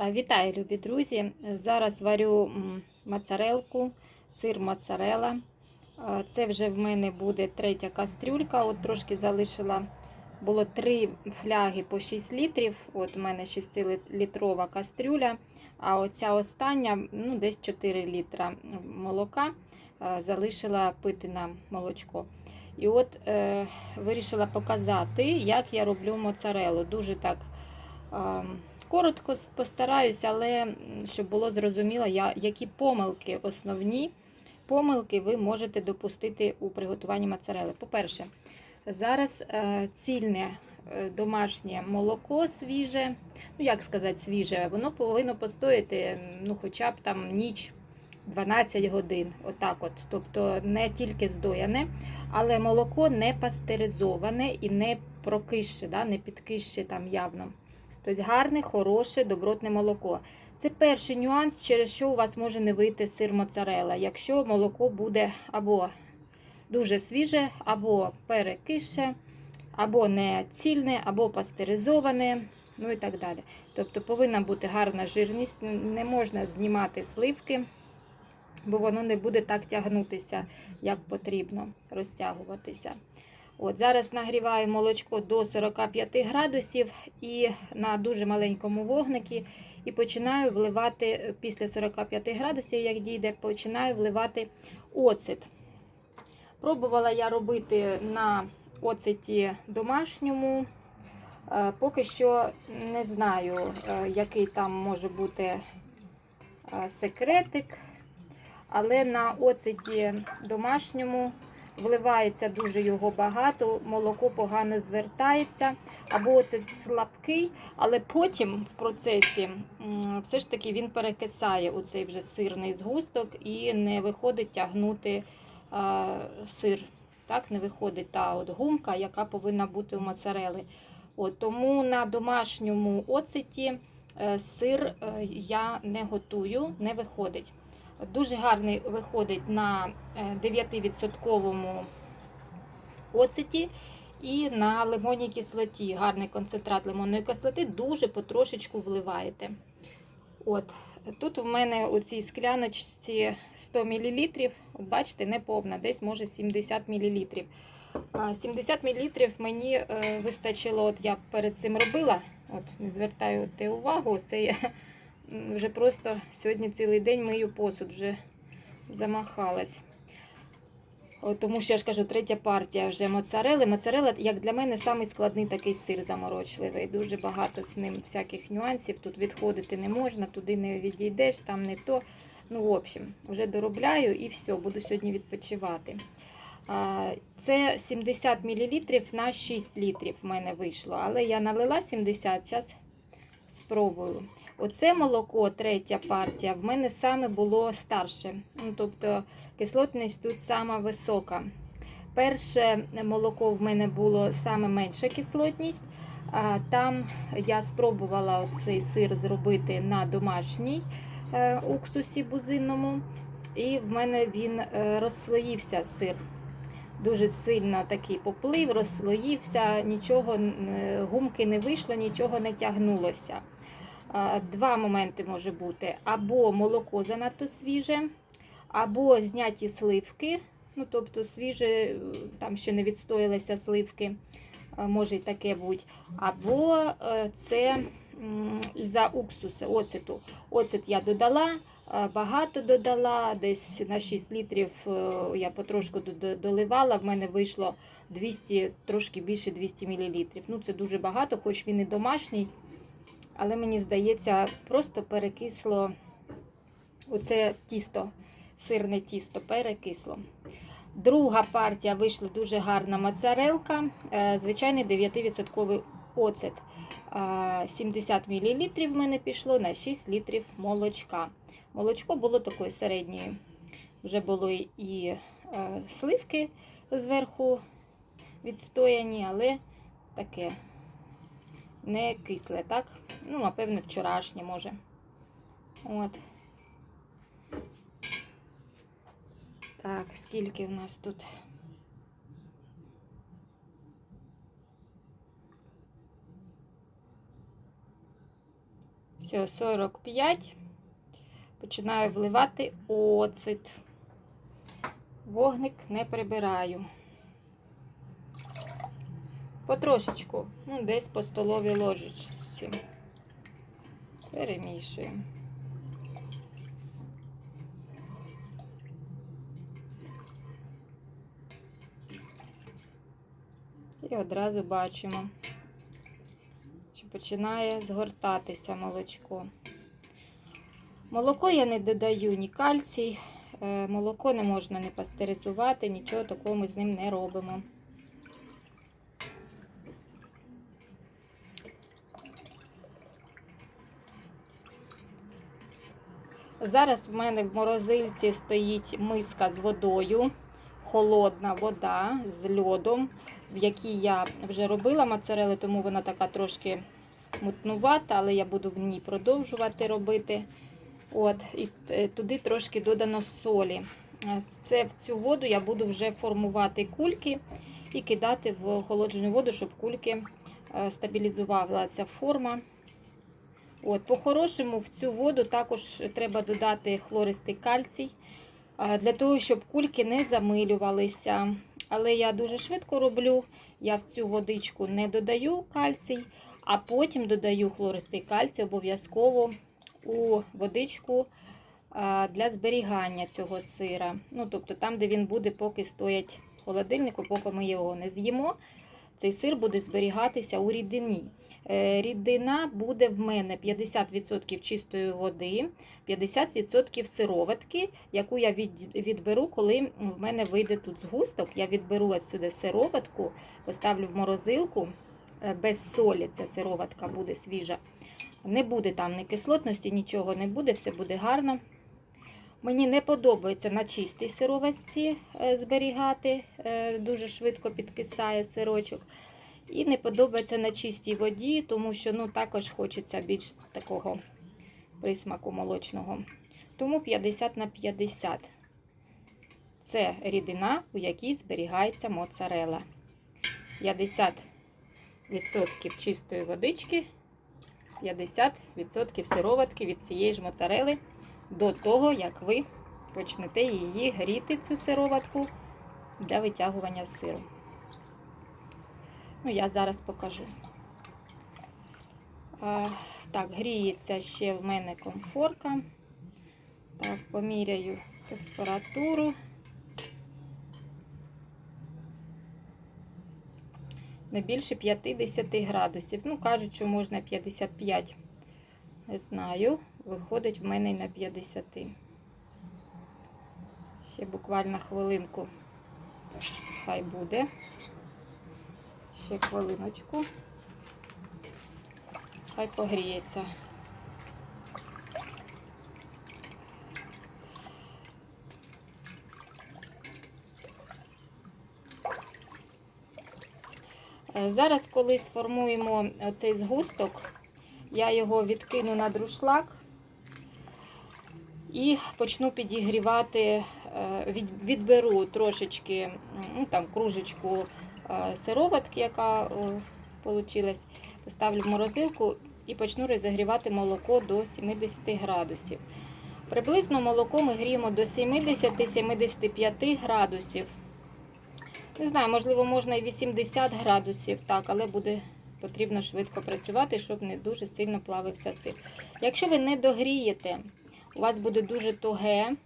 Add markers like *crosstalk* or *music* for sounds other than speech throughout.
Е, Вітаю, любі друзі! Зараз варю моцарелку, сир моцарела. Е, Це вже в мене буде третя кастрюлька. От трошки залишила. Було три фляги по 6 літрів. От у мене 6-літрова кастрюля. А оця остання ну, десь 4 літра молока е, залишила пити на молочко. І от е, вирішила показати, як я роблю моцарелу. Дуже так. е, Коротко постараюся, але щоб було зрозуміло, які помилки, основні помилки ви можете допустити у приготуванні моцарели. По-перше, зараз е, цільне е, домашнє молоко свіже, ну як сказати, свіже, воно повинно постояти ну, хоча б там ніч 12 годин. Отак от. Тобто не тільки здояне, але молоко не пастеризоване і не прокище, да, не підкище там явно. Тобто гарне, хороше, добротне молоко. Це перший нюанс, через що у вас може не вийти сир моцарела, якщо молоко буде або дуже свіже, або перекише, або не цільне, або пастеризоване, ну і так далі. Тобто повинна бути гарна жирність, не можна знімати сливки, бо воно не буде так тягнутися, як потрібно, розтягуватися. От Зараз нагріваю молочко до 45 градусів і на дуже маленькому вогникі. І починаю вливати після 45 градусів, як дійде, починаю вливати оцет. Пробувала я робити на оцеті домашньому. Е, Поки що не знаю, е, який там може бути е, секретик. Але на оцеті домашньому вливається дуже його багато, молоко погано звертається, або оцет слабкий, але потім в процесі все ж таки він перекисає у цей вже сирний згусток і не виходить тягнути а, сир. Так, не виходить та от гумка, яка повинна бути у моцарели. От, тому на домашньому оцеті е, сир е, я не готую, не виходить. Дуже гарний виходить на е, 9% оцеті і на лимонній кислоті. Гарний концентрат лимонної кислоти, дуже потрошечку вливаєте. От. Тут в мене у цій скляночці 100 мл. От бачите, не повна, десь може 70 мл. 70 мл мені е, вистачило, от я перед цим робила. От, не звертаю увагу, це я Вже просто сьогодні цілий день мию посуд, вже замахалась. Тому що я ж кажу, третя партія вже моцарели. Моцарела, як для мене, самий складний такий сир заморочливий. Дуже багато з ним всяких нюансів. Тут відходити не можна, туди не відійдеш, там не то. Ну, в общем, вже доробляю і все, буду сьогодні відпочивати. Це 70 мл на 6 літрів в мене вийшло. Але я налила 70, зараз спробую. Оце молоко, третя партія, в мене саме було старше. Ну, тобто кислотність тут сама висока. Перше молоко в мене було саме менша кислотність. Там я спробувала цей сир зробити на домашній е, уксусі бузинному. І в мене він е, розслоївся сир. Дуже сильно такий поплив, розслоївся, нічого, е, гумки не вийшло, нічого не тягнулося. А, Два моменти може бути: або молоко занадто свіже, або зняті сливки. Ну, тобто свіже, е, там ще не відстоялися сливки, може й таке бути. Або е, це за уксусу, оцету. Оцет я додала, е, багато додала, десь на 6 літрів е, я потрошку до- доливала, в мене вийшло 200, трошки більше 200 мл. Ну, це дуже багато, хоч він і домашній. Але мені здається, просто перекисло оце тісто, сирне тісто, перекисло. Друга партія вийшла дуже гарна моцарелка, е, звичайний 9% оцет. Е, 70 мл в мене пішло на 6 літрів молочка. Молочко було такої середньої. Вже були і е, сливки зверху відстояні, але таке не кисле, так? Ну, напевне, вчорашнє може. От. Так, скільки в нас тут? Все, 45. Починаю вливати оцет. Вогник не прибираю. Потрошечку, ну, десь по столовій ложечці. Перемішуємо. І одразу бачимо, що починає згортатися молочко. Молоко я не додаю ні кальцій, е, молоко не можна не пастеризувати, нічого такого ми з ним не робимо. Зараз в мене в морозильці стоїть миска з водою, холодна вода з льодом, в якій я вже робила моцарели, тому вона така трошки мутнувата, але я буду в ній продовжувати робити. От, І е, туди трошки додано солі. Е, Це в цю воду я буду вже формувати кульки і кидати в охолоджену воду, щоб кульки е, стабілізувалася форма. От, По-хорошому в цю воду також треба додати хлористий кальцій, для того, щоб кульки не замилювалися. Але я дуже швидко роблю, я в цю водичку не додаю кальцій, а потім додаю хлористий кальцій обов'язково у водичку для зберігання цього сира. Ну, Тобто там, де він буде, поки стоять в холодильнику, поки ми його не з'їмо, цей сир буде зберігатися у рідині. Е, Рідина буде в мене 50% чистої води, 50% сироватки, яку я від- відберу, коли в мене вийде тут згусток. Я відберу отсюди сироватку, поставлю в морозилку е, без солі. Ця сироватка буде свіжа. Не буде там ні кислотності, нічого не буде, все буде гарно. Мені не подобається на чистій сироватці е, зберігати, е, дуже швидко підкисає сирочок. І не подобається на чистій воді, тому що ну, також хочеться більш такого присмаку молочного. Тому 50 на 50. Це рідина, у якій зберігається моцарела. 50% чистої водички, 50% сироватки від цієї ж моцарели до того, як ви почнете її гріти, цю сироватку для витягування сиру. Ну, я зараз покажу. А, так, гріється ще в мене комфорка. Так, поміряю температуру. Не більше 50 градусів. Ну, кажуть, що можна 55. Не знаю. Виходить в мене на 50. Ще буквально хвилинку. Хай буде. Ще хвилиночку. Хай погріється. Е, Зараз, коли сформуємо оцей згусток, я його відкину на друшлак і почну підігрівати, е, відберу трошечки, ну, там, кружечку е, сироватки, яка вийшла, поставлю в морозилку і почну розігрівати молоко до 70 градусів. Приблизно молоко ми гріємо до 70-75 градусів. Не знаю, можливо, можна і 80 градусів, так, але буде потрібно швидко працювати, щоб не дуже сильно плавився сир. Якщо ви не догрієте, у вас буде дуже туге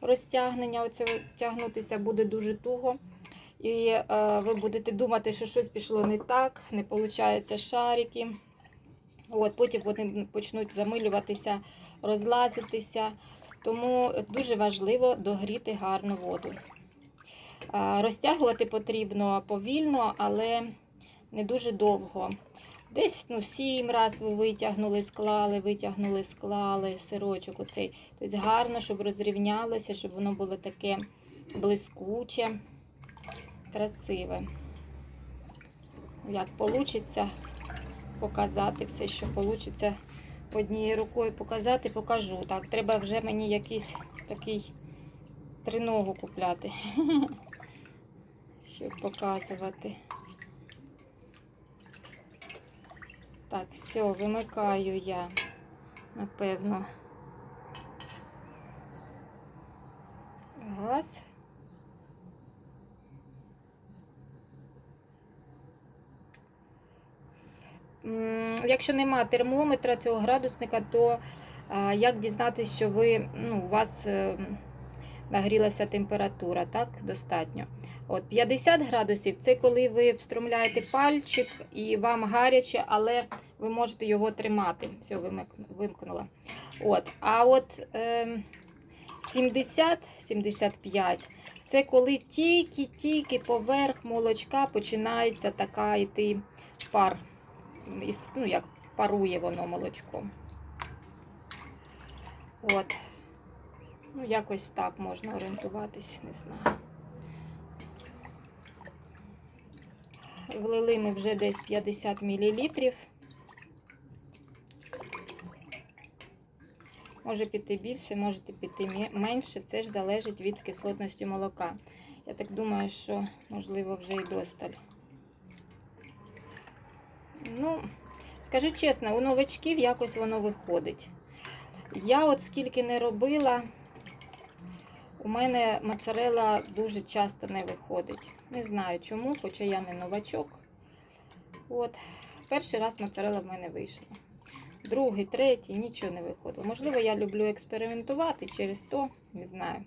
розтягнення, оце тягнутися буде дуже туго. І е, ви будете думати, що щось пішло не так, не виходить шарики. От, потім вони почнуть замилюватися, розлазитися. Тому дуже важливо догріти гарну воду. Е, Розтягувати потрібно повільно, але не дуже довго. Десь ну, сім раз ви витягнули, склали, витягнули, склали сирочок. оцей. Тобто гарно, щоб розрівнялося, щоб воно було таке блискуче, красиве. Як вийде показати все, що вийде однією рукою показати, покажу. Так, треба вже мені якийсь такий триногу купляти, *laughs* щоб показувати. Так, все, вимикаю я напевно. Газ. Якщо нема термометра цього градусника, то як дізнатися, що ви, ну, у вас е, нагрілася температура, так, достатньо. От 50 градусів це коли ви встромляєте пальчик і вам гаряче, але ви можете його тримати. Все, вимкнула. От. А от ем, 70-75 це коли тільки-тільки поверх молочка починається така йти пар. Ну, як парує воно молочко. От. Ну, якось так можна орієнтуватись, не знаю. Влили ми вже десь 50 мл. Може піти більше, може піти менше. Це ж залежить від кислотності молока. Я так думаю, що можливо вже і досталь. Ну, скажу чесно, у новачків якось воно виходить. Я от скільки не робила, у мене моцарела дуже часто не виходить. Не знаю чому, хоча я не новачок. От, перший раз моцарела в мене вийшла. Другий, третій, нічого не виходило. Можливо, я люблю експериментувати через то, не знаю.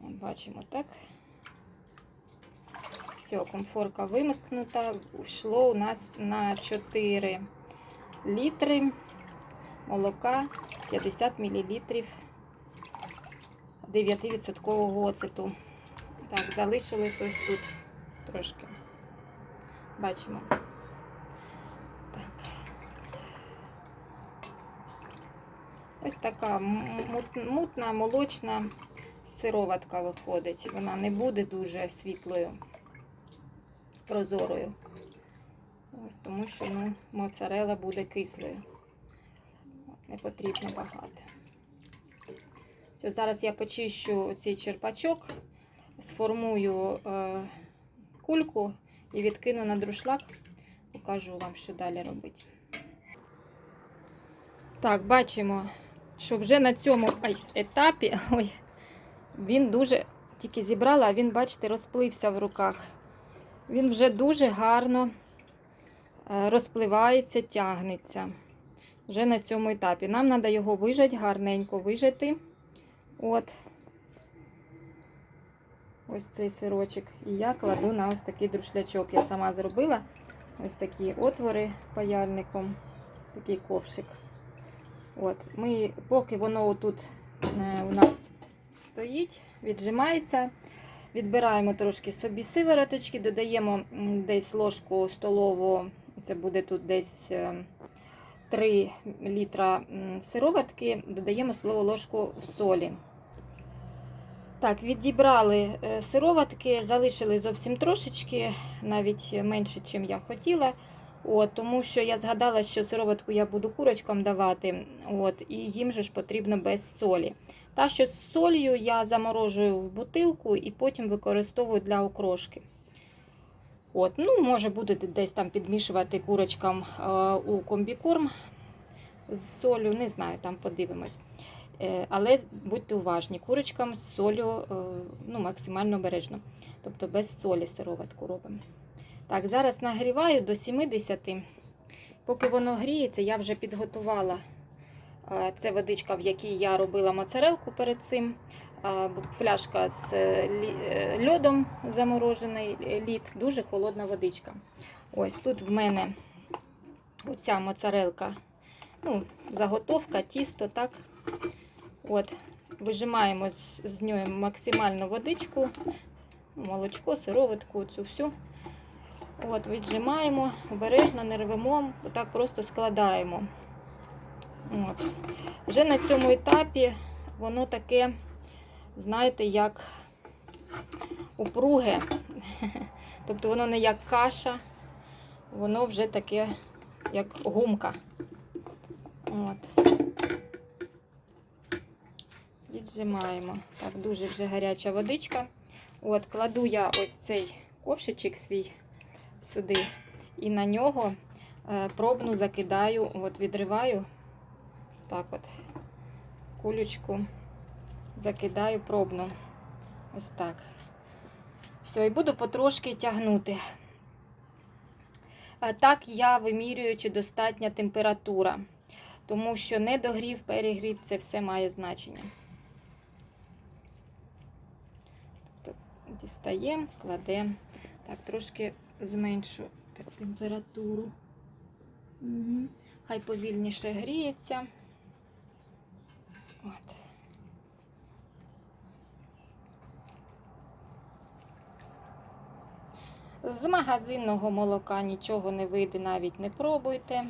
Бачимо, так. Все, комфорка вимикнута. Йшло у нас на 4 літри молока 50 мл 9% оцету. Так, залишилось ось тут трошки. Бачимо. Так. Ось така мутна, молочна сироватка виходить. Вона не буде дуже світлою, прозорою. Ось тому що ну, моцарела буде кислою. Не потрібно багато. Все, зараз я почищу цей черпачок, сформую е, кульку і відкину на друшлак. Покажу вам, що далі робити. Так, бачимо, що вже на цьому ай, етапі *laughs* ой, він дуже тільки зібрала, а він, бачите, розплився в руках. Він вже дуже гарно е, розпливається, тягнеться. Вже на цьому етапі. Нам треба його вижати, гарненько вижати. От. Ось цей сирочок. І я кладу на ось такий друшлячок. Я сама зробила ось такі отвори паяльником, такий ковшик. От, ми, поки воно тут е, у нас стоїть, віджимається, відбираємо трошки собі сивороточки, додаємо десь ложку столову, це буде тут десь е, 3 літра сироватки, додаємо столову ложку солі. Так, відібрали е, сироватки, залишили зовсім трошечки, навіть менше, ніж я хотіла. От, тому що я згадала, що сироватку я буду курочкам давати, от, і їм же ж потрібно без солі. Та, що з солью я заморожую в бутилку і потім використовую для окрошки. От, ну, може будете десь там підмішувати курочкам е, у комбікорм з солью, не знаю, там подивимось. Е, але будьте уважні, курочкам з солью е, ну, максимально обережно. Тобто без солі сироватку робимо. Так, зараз нагріваю до 70. Поки воно гріється, я вже підготувала. е, Це водичка, в якій я робила моцарелку перед цим. Фляжка з льодом заморожений лід, дуже холодна водичка. Ось тут в мене оця моцарелка, ну, заготовка, тісто, так. От, вижимаємо з, з нього максимальну водичку, молочко, сироватку, цю всю. От, віджимаємо, обережно не рвемо, отак просто складаємо. От. Вже на цьому етапі воно таке, знаєте, як упруге. *laughs* Тобто воно не як каша, воно вже таке, як гумка. От. Віджимаємо. Так, дуже вже гаряча водичка. От, кладу я ось цей ковшичок свій сюди. І на нього е, пробну закидаю, от відриваю так от кулючку закидаю пробну. Ось так. Все, і буду потрошки тягнути. Так я вимірюю, чи достатня температура, тому що недогрів, перегрів це все має значення. Тобто дістаємо, кладемо. Так, трошки зменшу температуру. Угу. Хай повільніше гріється. От. З магазинного молока нічого не вийде, навіть не пробуйте.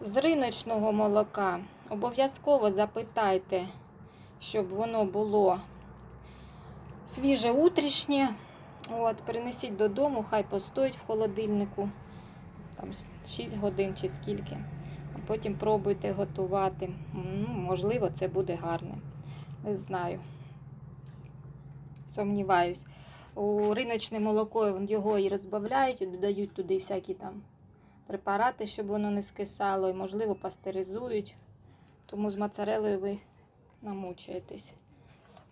З риночного молока обов'язково запитайте, щоб воно було свіже утрішнє. От, принесіть додому, хай постоїть в холодильнику. Там 6 годин чи скільки. А потім пробуйте готувати. Ну, можливо, це буде гарне. Не знаю. Сумніваюсь. У риночне молоко його і розбавляють, і додають туди всякі там препарати, щоб воно не скисало, і, можливо, пастеризують. Тому з моцарелою ви намучаєтесь.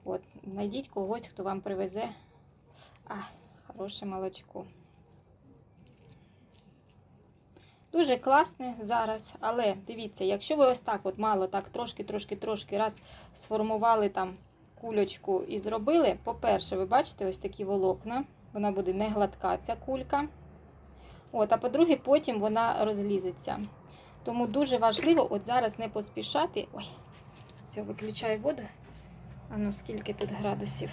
От, знайдіть когось, хто вам привезе. А, хороше молочко. Дуже класне зараз, але дивіться, якщо ви ось так от мало, так трошки, трошки, трошки раз сформували там кульочку і зробили, по-перше, ви бачите ось такі волокна, вона буде не гладка, ця кулька. От, а по-друге, потім вона розлізеться. Тому дуже важливо от зараз не поспішати. Ой, все, виключаю воду. А ну скільки тут градусів?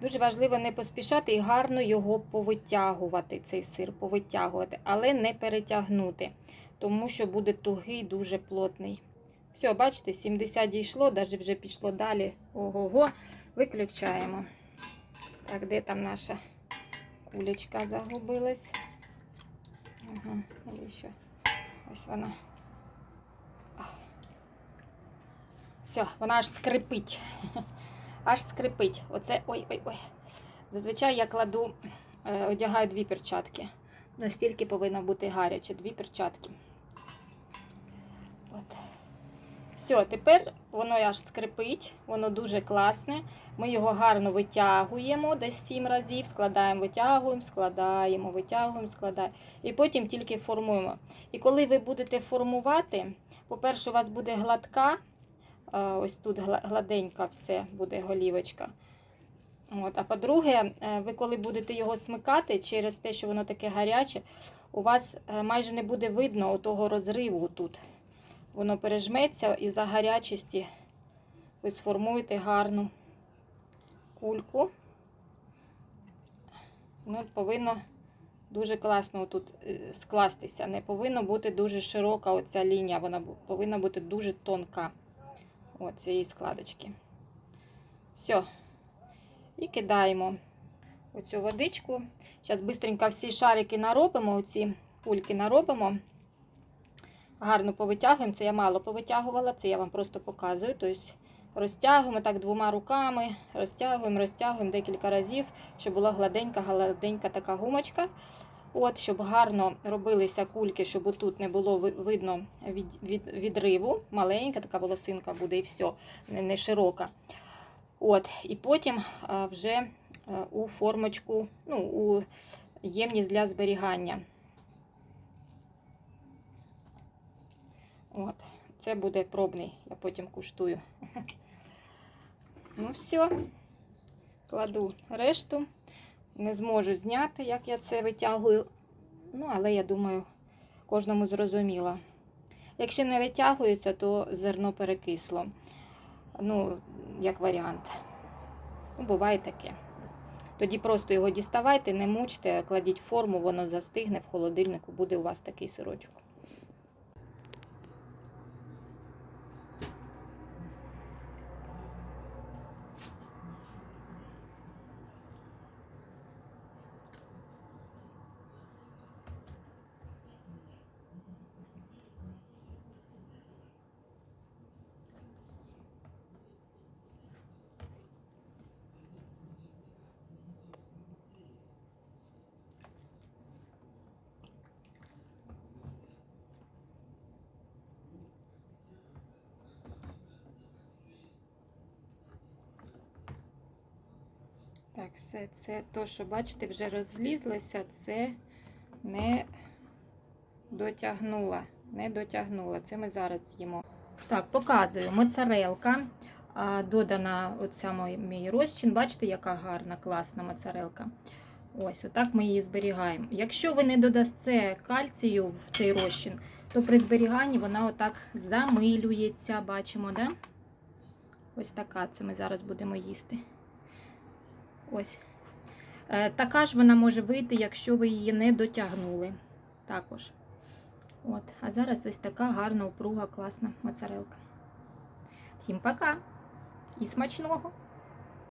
Дуже важливо не поспішати і гарно його повитягувати, цей сир, повитягувати, але не перетягнути, тому що буде тугий, дуже плотний. Все, бачите, 70 дійшло, навіть вже пішло далі. Ого-го, виключаємо. Так, де там наша кулечка загубилась? Ага, навіщо? Ось вона. Все, вона аж скрипить. *laughs* Аж скрипить. Оце ой-ой-ой. Зазвичай я кладу, е, одягаю дві перчатки. Настільки повинно бути гаряче, дві перчатки. От. Все, тепер воно аж скрипить, воно дуже класне. Ми його гарно витягуємо десь 7 разів, складаємо, витягуємо, складаємо, витягуємо, складаємо. І потім тільки формуємо. І коли ви будете формувати, по-перше, у вас буде гладка. Ось тут гладенька все буде голівочка. От. А по-друге, е, ви коли будете його смикати через те, що воно таке гаряче, у вас е, майже не буде видно того розриву тут. Воно пережметься і за гарячості ви сформуєте гарну кульку. Ну, повинно дуже класно тут е, скластися. Не повинно бути дуже широка оця лінія, вона повинна бути дуже тонка. От цієї складочки. Все. І кидаємо оцю водичку. Зараз швидко всі шарики наробимо, оці кульки наробимо. Гарно повитягуємо. Це я мало повитягувала, це я вам просто показую. Тобто розтягуємо так двома руками, розтягуємо, розтягуємо декілька разів, щоб була гладенька, гладенька така гумочка. От, щоб гарно робилися кульки, щоб отут не було видно від, від, відриву. Маленька така волосинка буде і все, не, широка. От, і потім вже е, у формочку, ну, у ємність для зберігання. От, це буде пробний, я потім куштую. *laughs* Ну, все, кладу решту. Не зможу зняти, як я це витягую. Ну, але я думаю, кожному зрозуміло. Якщо не витягується, то зерно перекисло. Ну, як варіант. Ну, буває таке. Тоді просто його діставайте, не мучте, кладіть форму, воно застигне в холодильнику, буде у вас такий сирочок. Так, все, це то, що бачите, вже розлізлося, це не дотягнула. Не дотягнула. Це ми зараз з'їмо. Так, показую. Моцарелка. Додана оця мій розчин. Бачите, яка гарна, класна моцарелка. Ось, отак ми її зберігаємо. Якщо ви не додасте кальцію в цей розчин, то при зберіганні вона отак замилюється. Бачимо, да? Ось така. Це ми зараз будемо їсти. Ось. Е, така ж вона може вийти, якщо ви її не дотягнули. Також. От. А зараз ось така гарна, упруга, класна моцарелка. Всім пока і смачного!